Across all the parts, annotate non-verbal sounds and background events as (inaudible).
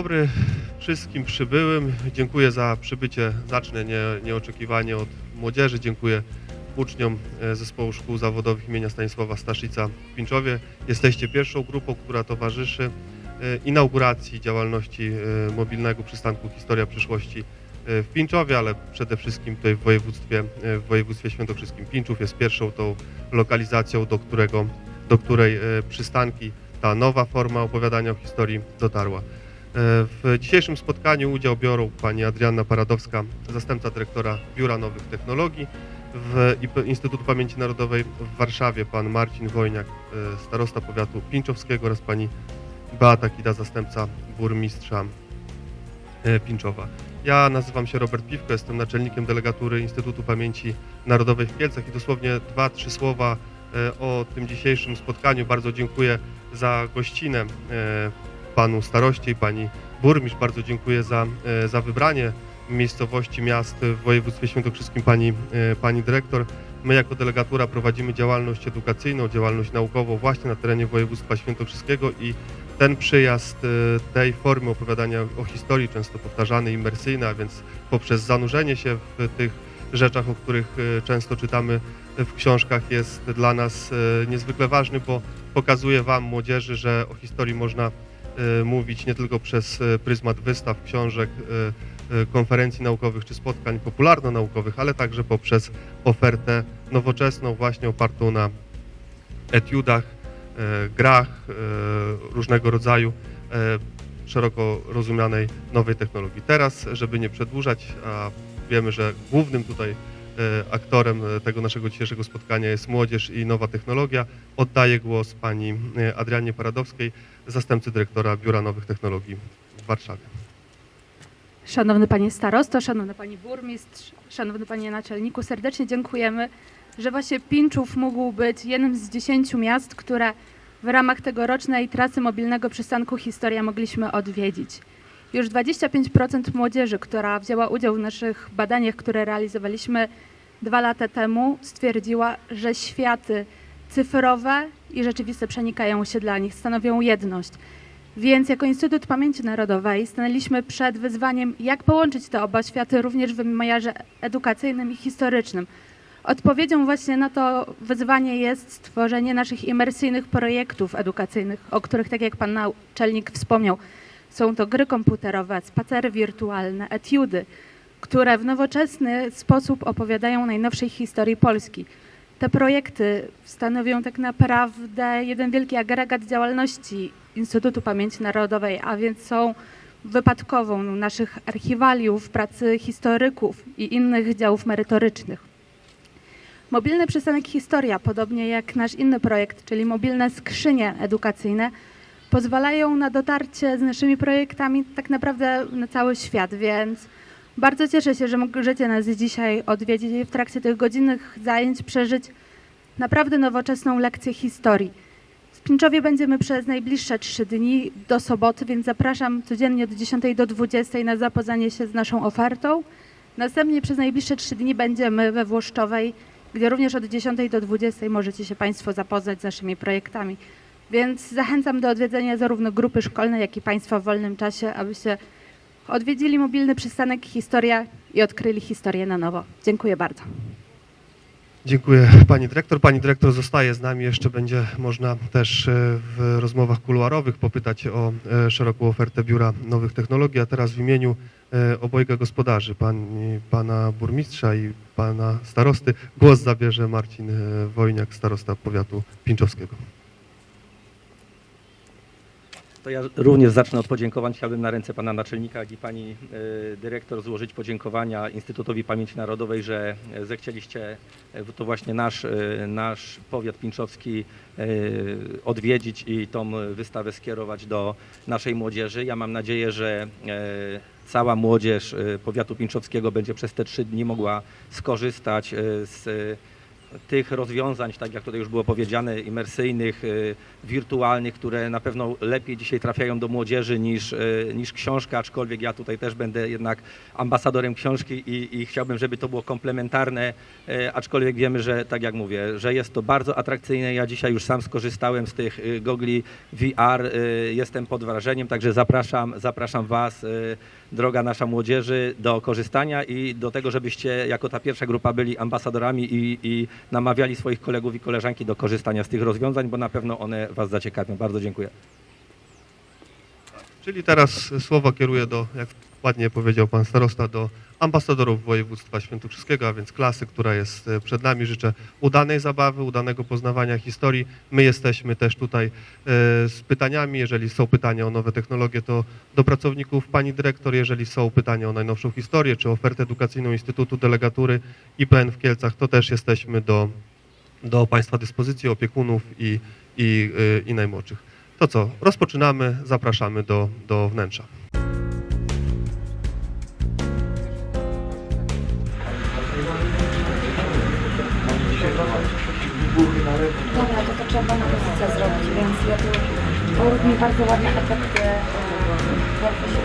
dobry wszystkim przybyłym. Dziękuję za przybycie. Zacznę nie, nieoczekiwanie od młodzieży. Dziękuję uczniom e, Zespołu Szkół Zawodowych imienia Stanisława Staszica w Pińczowie. Jesteście pierwszą grupą, która towarzyszy e, inauguracji działalności e, mobilnego przystanku Historia Przyszłości w Pińczowie, ale przede wszystkim tutaj w województwie, w województwie świętokrzyskim. Pińczów jest pierwszą tą lokalizacją, do, którego, do której przystanki ta nowa forma opowiadania o historii dotarła. W dzisiejszym spotkaniu udział biorą pani Adrianna Paradowska, zastępca dyrektora Biura Nowych Technologii w Instytutu Pamięci Narodowej w Warszawie, pan Marcin Wojniak, e, starosta powiatu pińczowskiego oraz pani Beata Kida, zastępca burmistrza e, Pińczowa. Ja nazywam się Robert Piwko, jestem naczelnikiem delegatury Instytutu Pamięci Narodowej w Kielcach i dosłownie dwa, trzy słowa e, o tym dzisiejszym spotkaniu. Bardzo dziękuję za gościnę panu staroście i pani burmistrz. Bardzo dziękuję za, e, za wybranie miejscowości, miast w województwie świętokrzyskim pani, e, pani dyrektor. My jako delegatura prowadzimy działalność edukacyjną, działalność naukową właśnie na terenie województwa świętokrzyskiego i ten przyjazd e, tej formy opowiadania o historii, często powtarzany, imersyjny, a więc poprzez zanurzenie się w tych rzeczach, o których często czytamy w książkach, jest dla nas niezwykle ważny, bo pokazuje Wam, młodzieży, że o historii można mówić nie tylko przez e, pryzmat wystaw, książek, e, konferencji naukowych czy spotkań popularno-naukowych, ale także poprzez ofertę nowoczesną, właśnie opartą na etiudach, grach różnego rodzaju szeroko rozumianej nowej technologii. Teraz, żeby nie przedłużać, a wiemy, że głównym tutaj aktorem e, tego naszego dzisiejszego spotkania jest młodzież i nowa technologia, oddaję głos pani e, Adrianie Paradowskiej, zastępcy dyrektora Biura Nowych Technologii w Warszawie. Szanowny Panie Starosto, Szanowny Panie Burmistrz, Szanowny Panie Naczelniku, serdecznie dziękujemy, że właśnie Pinczów mógł być jednym z dziesięciu miast, które w ramach tegorocznej trasy mobilnego przystanku Historia mogliśmy odwiedzić. Już 25% młodzieży, która wzięła udział w naszych badaniach, które realizowaliśmy dwa lata temu, stwierdziła, że światy cyfrowe i rzeczywiste przenikają się dla nich, stanowią jedność. Więc jako Instytut Pamięci Narodowej stanęliśmy przed wyzwaniem, jak połączyć te oba światy również w wymiarze edukacyjnym i historycznym. Odpowiedzią właśnie na to wyzwanie jest stworzenie naszych imersyjnych projektów edukacyjnych, o których, tak jak pan naczelnik wspomniał, są to gry komputerowe, spacery wirtualne, etiudy, które w nowoczesny sposób opowiadają najnowszej historii Polski. Te projekty stanowią tak naprawdę jeden wielki agregat działalności Instytutu Pamięci Narodowej, a więc są wypadkową naszych archiwaliów, pracy historyków i innych działów merytorycznych. Mobilny przystanek Historia, podobnie jak nasz inny projekt, czyli mobilne skrzynie edukacyjne, pozwalają na dotarcie z naszymi projektami tak naprawdę na cały świat, więc bardzo cieszę się, że możecie nas dzisiaj odwiedzić i w trakcie tych godzinnych zajęć przeżyć naprawdę nowoczesną lekcję historii. W Pińczowie będziemy przez najbliższe trzy dni do soboty, więc zapraszam codziennie od 10 do 20 na zapoznanie się z naszą ofertą. Następnie przez najbliższe trzy dni będziemy we Włoszczowej, gdzie również od 10 do 20 możecie się Państwo zapoznać z naszymi projektami. Więc zachęcam do odwiedzenia zarówno grupy szkolnej, jak i Państwa w wolnym czasie, abyście odwiedzili mobilny przystanek Historia i odkryli historię na nowo. Dziękuję bardzo. Dziękuję pani dyrektor. Pani dyrektor zostaje z nami. Jeszcze będzie można też e, w rozmowach kuluarowych popytać o e, szeroką ofertę Biura Nowych Technologii, a teraz w imieniu e, obojga gospodarzy, pani, pana burmistrza i pana starosty, głos zabierze Marcin Wojniak, starosta powiatu pińczowskiego. To ja również zacznę od podziękowań. Chciałbym na ręce pana naczelnika, jak i pani e, dyrektor złożyć podziękowania Instytutowi Pamięci Narodowej, że e, zechcieliście e, to właśnie nasz, nasz powiat pińczowski odwiedzić i tą wystawę skierować do naszej młodzieży. Ja mam nadzieję, że cała młodzież powiatu pińczowskiego będzie przez te trzy dni mogła skorzystać z tych rozwiązań, tak jak tutaj już było powiedziane, imersyjnych, y, wirtualnych, które na pewno lepiej dzisiaj trafiają do młodzieży niż, y, niż książka, aczkolwiek ja tutaj też będę jednak ambasadorem książki i, i chciałbym, żeby to było komplementarne, y, aczkolwiek wiemy, że tak jak mówię, że jest to bardzo atrakcyjne. Ja dzisiaj już sam skorzystałem z tych gogli VR, jestem pod wrażeniem, także zapraszam, zapraszam Was, droga nasza młodzieży, do korzystania i do tego, żebyście jako ta pierwsza grupa byli ambasadorami i, i namawiali swoich kolegów i koleżanki do korzystania z tych rozwiązań, bo na pewno one Was zaciekawią. Bardzo dziękuję. Czyli teraz słowo kieruję do, jak ładnie powiedział pan starosta, do ambasadorów województwa świętokrzyskiego, a więc klasy, która jest e, przed nami. Życzę udanej zabawy, udanego poznawania historii. My jesteśmy też tutaj e, z pytaniami. Jeżeli są pytania o nowe technologie, to do pracowników pani dyrektor. Jeżeli są pytania o najnowszą historię, czy ofertę edukacyjną Instytutu Delegatury IPN w Kielcach, to też jesteśmy do, do państwa dyspozycji, opiekunów i, i, e, i najmłodszych. To co, rozpoczynamy, zapraszamy do, do wnętrza. Dobra, to to trzeba na muzyce zrobić, więc ja tu Borut mi bardzo ładne efekty e, bardzo się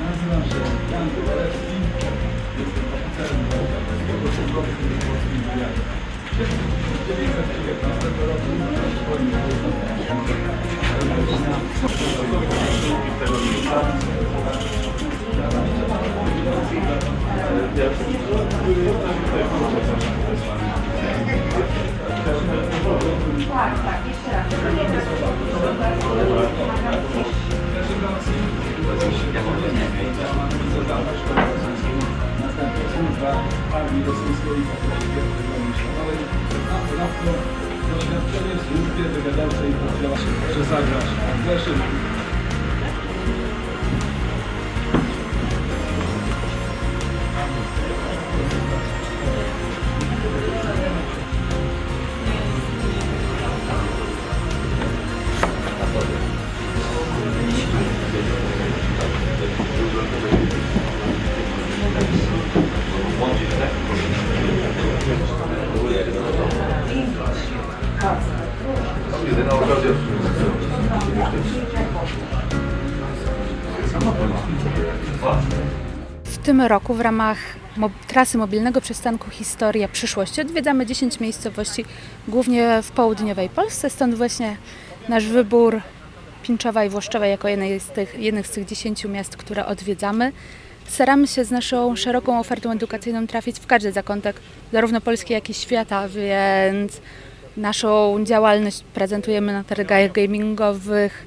Nazywam się Jan Kowalewski, jestem oficerem. W 1919 roku w katolickiej wojny światowej, a ponadto doświadczenie w służbie się przezagrać w W tym roku w ramach trasy mobilnego przystanku Historia Przyszłości odwiedzamy 10 miejscowości, głównie w południowej Polsce, stąd właśnie nasz wybór Pinczowa i Włoszczowa jako jednej z tych, jednych z tych 10 miast, które odwiedzamy. Staramy się z naszą szeroką ofertą edukacyjną trafić w każdy zakątek, zarówno Polski, jak i świata, więc naszą działalność prezentujemy na targach gamingowych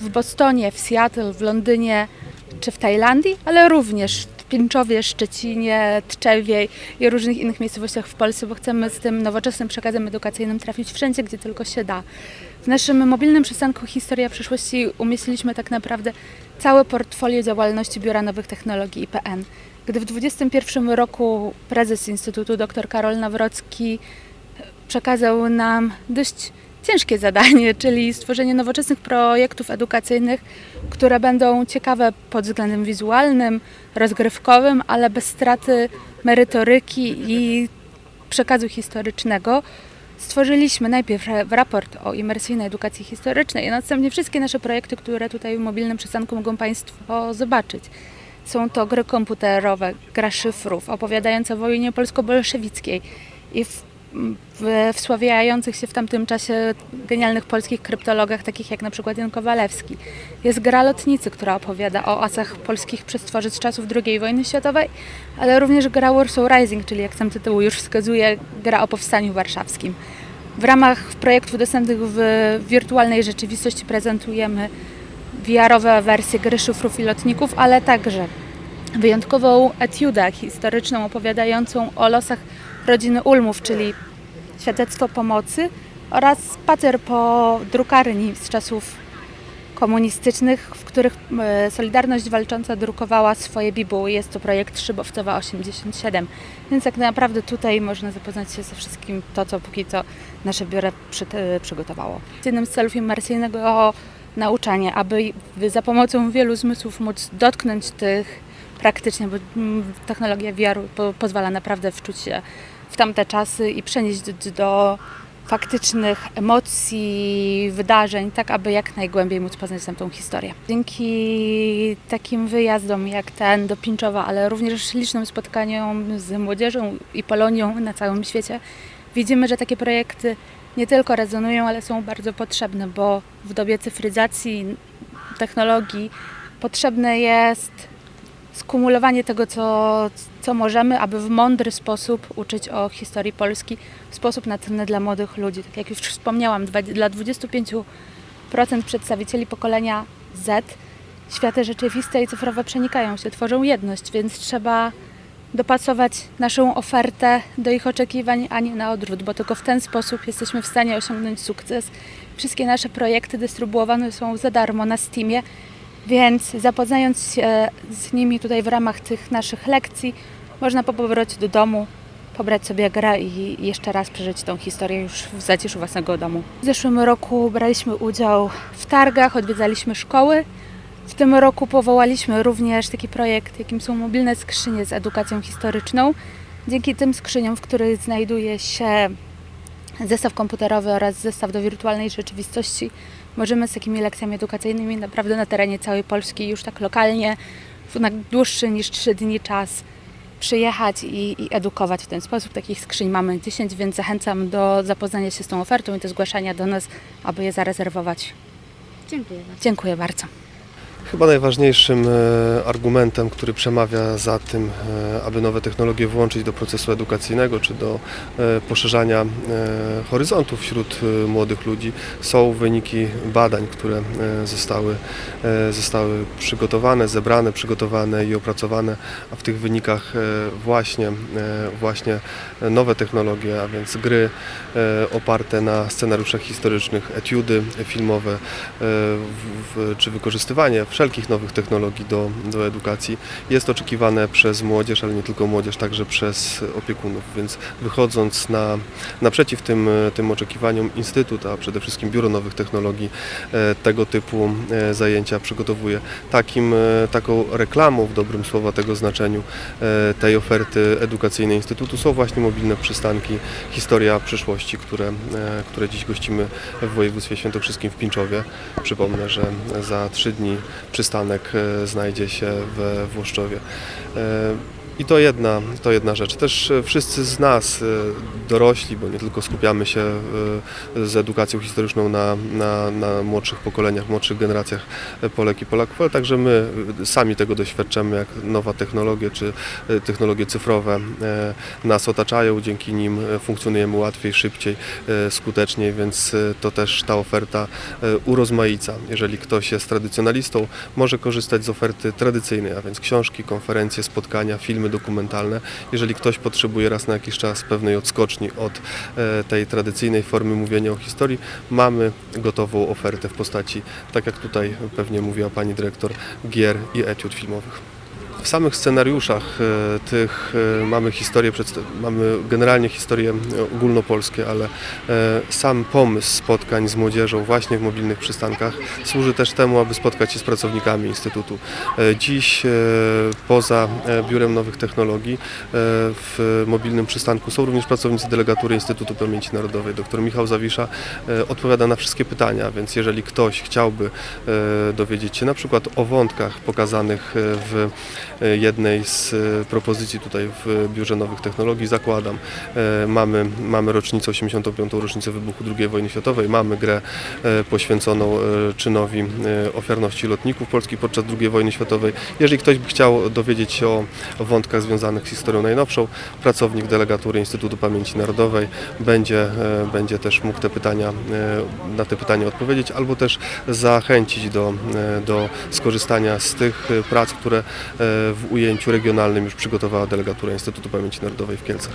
w Bostonie, w Seattle, w Londynie, czy w Tajlandii, ale również w Pińczowie, Szczecinie, Tczewie i różnych innych miejscowościach w Polsce, bo chcemy z tym nowoczesnym przekazem edukacyjnym trafić wszędzie, gdzie tylko się da. W naszym mobilnym przystanku Historia Przyszłości umieściliśmy tak naprawdę całe portfolio działalności Biura Nowych Technologii IPN. Gdy w 2021 roku prezes Instytutu dr Karol Nawrocki przekazał nam dość ciężkie zadanie, (laughs) czyli stworzenie nowoczesnych projektów edukacyjnych, które będą ciekawe pod względem wizualnym, rozgrywkowym, ale bez straty merytoryki i przekazu historycznego. Stworzyliśmy najpierw ra- raport o imersyjnej edukacji historycznej, a następnie wszystkie nasze projekty, które tutaj w mobilnym przystanku mogą Państwo zobaczyć. Są to gry komputerowe, gra szyfrów, opowiadająca o wojnie polsko-bolszewickiej i w wsławiających się w tamtym czasie genialnych polskich kryptologach, takich jak na przykład Jan Kowalewski. Jest gra Lotnicy, która opowiada o asach polskich przestworzy z czasów II wojny światowej, ale również gra Warsaw Rising, czyli jak sam tytuł już wskazuje, gra o powstaniu warszawskim. W ramach projektów dostępnych w wirtualnej rzeczywistości prezentujemy VR-owe wersje gry szyfrów i lotników, ale także wyjątkową etiudę historyczną opowiadającą o losach rodziny Ulmów, czyli świadectwo pomocy oraz spacer po drukarni z czasów komunistycznych, w których e, Solidarność Walcząca drukowała swoje bibuły. Jest to projekt Szybowcowa 87. Więc tak naprawdę tutaj można zapoznać się ze wszystkim to, co póki co nasze biuro przy, e, przygotowało. Jednym z celów imersyjnego nauczania, aby za pomocą wielu zmysłów móc dotknąć tych praktycznie, bo mm, technologia VR po, pozwala naprawdę wczuć się w tamte czasy i przenieść do, faktycznych emocji, wydarzeń, tak aby jak najgłębiej móc poznać tamtą historię. Dzięki takim wyjazdom jak ten do Pińczowa, ale również licznym spotkaniom z młodzieżą i Polonią na całym świecie, widzimy, że takie projekty nie tylko rezonują, ale są bardzo potrzebne, bo w dobie cyfryzacji, technologii potrzebne jest skumulowanie tego, co, co możemy, aby w mądry sposób uczyć o historii Polski w sposób natywny dla młodych ludzi. Tak jak już wspomniałam, dla 25% przedstawicieli pokolenia Z światy rzeczywiste i cyfrowe przenikają się, tworzą jedność, więc trzeba dopasować naszą ofertę do ich oczekiwań, a nie na odwrót, bo tylko w ten sposób jesteśmy w stanie osiągnąć sukces. Wszystkie nasze projekty dystrybuowane są za darmo na Steamie, więc zapoznając się z nimi tutaj w ramach tych naszych lekcji, można po powrocie do domu pobrać sobie grę i jeszcze raz przeżyć tą historię już w zaciszu własnego domu. W zeszłym roku braliśmy udział w targach, odwiedzaliśmy szkoły. W tym roku powołaliśmy również taki projekt, jakim są mobilne skrzynie z edukacją historyczną. Dzięki tym skrzyniom, w których znajduje się zestaw komputerowy oraz zestaw do wirtualnej rzeczywistości, możemy z takimi lekcjami edukacyjnymi naprawdę na terenie całej Polski już tak lokalnie, w na dłuższy niż 3 dni czas przyjechać i, i edukować w ten sposób. Takich skrzyń mamy 10, więc zachęcam do zapoznania się z tą ofertą i do zgłaszania do nas, aby je zarezerwować. Dziękuję bardzo. Dziękuję bardzo. Chyba najważniejszym e, argumentem, który przemawia za tym, e, aby nowe technologie włączyć do procesu edukacyjnego czy do e, poszerzania horyzontów wśród młodych ludzi, są wyniki badań, które zostały, zostały przygotowane, zebrane, przygotowane i opracowane, a w tych wynikach właśnie, właśnie nowe technologie, a więc gry oparte na scenariuszach historycznych, etiudy filmowe czy wykorzystywanie wszelkich nowych technologii do, do edukacji jest oczekiwane przez młodzież, ale nie tylko młodzież, także przez opiekunów. Więc wychodząc na, naprzeciw tym, tym oczekiwaniom, Instytut, a przede wszystkim Biuro Nowych Technologii e, tego typu e, zajęcia przygotowuje. Takim, e, taką reklamą w dobrym słowa tego znaczeniu tej oferty edukacyjnej Instytutu są właśnie mobilne przystanki Historia przyszłości, które, które dziś gościmy w województwie świętokrzyskim w Pińczowie. Przypomnę, że za trzy dni przystanek e, znajdzie się we Włoszczowie. I to jedna, to jedna rzecz. Też e, wszyscy z nas, e, dorośli, bo nie tylko skupiamy się e, z edukacją historyczną na, na, na młodszych pokoleniach, młodszych generacjach Polek i Polaków, ale także my sami tego doświadczamy, jak nowa technologie czy technologie cyfrowe nas otaczają, dzięki nim funkcjonujemy łatwiej, szybciej, skuteczniej, więc to też ta oferta urozmaica. Jeżeli ktoś jest tradycjonalistą, może korzystać z oferty tradycyjnej, a więc książki, konferencje, spotkania, filmy dokumentalne. Jeżeli ktoś potrzebuje raz na jakiś czas pewnej odskoczni od e, tej tradycyjnej formy mówienia o historii, mamy gotową ofertę w postaci, tak jak tutaj pewnie mówiła pani dyrektor, gier i etiud filmowych. W samych scenariuszach e, tych e, mamy przedsta- mamy generalnie historie ogólnopolskie, ale sam pomysł spotkań z młodzieżą właśnie w mobilnych przystankach służy też temu, aby spotkać się z pracownikami Instytutu. Dziś poza e, Biurem Nowych Technologii e, w mobilnym przystanku są również pracownicy delegatury Instytutu Pamięci Narodowej. Dr Michał Zawisza e, odpowiada na wszystkie pytania, więc jeżeli ktoś chciałby dowiedzieć się na przykład o wątkach pokazanych w jednej z propozycji tutaj w Biurze Nowych Technologii, zakładam, mamy, mamy rocznicę, 85. rocznicę wybuchu II wojny światowej, mamy grę poświęconą czynowi ofiarności lotników polskich podczas II wojny światowej. Jeżeli ktoś by chciał dowiedzieć się o wątkach związanych z historią najnowszą, pracownik delegatury Instytutu Pamięci Narodowej będzie, e, będzie też mógł te pytania, e, na te pytania odpowiedzieć, albo też zachęcić do, e, do skorzystania z tych prac, które w ujęciu regionalnym już przygotowała delegatura Instytutu Pamięci Narodowej w Kielcach.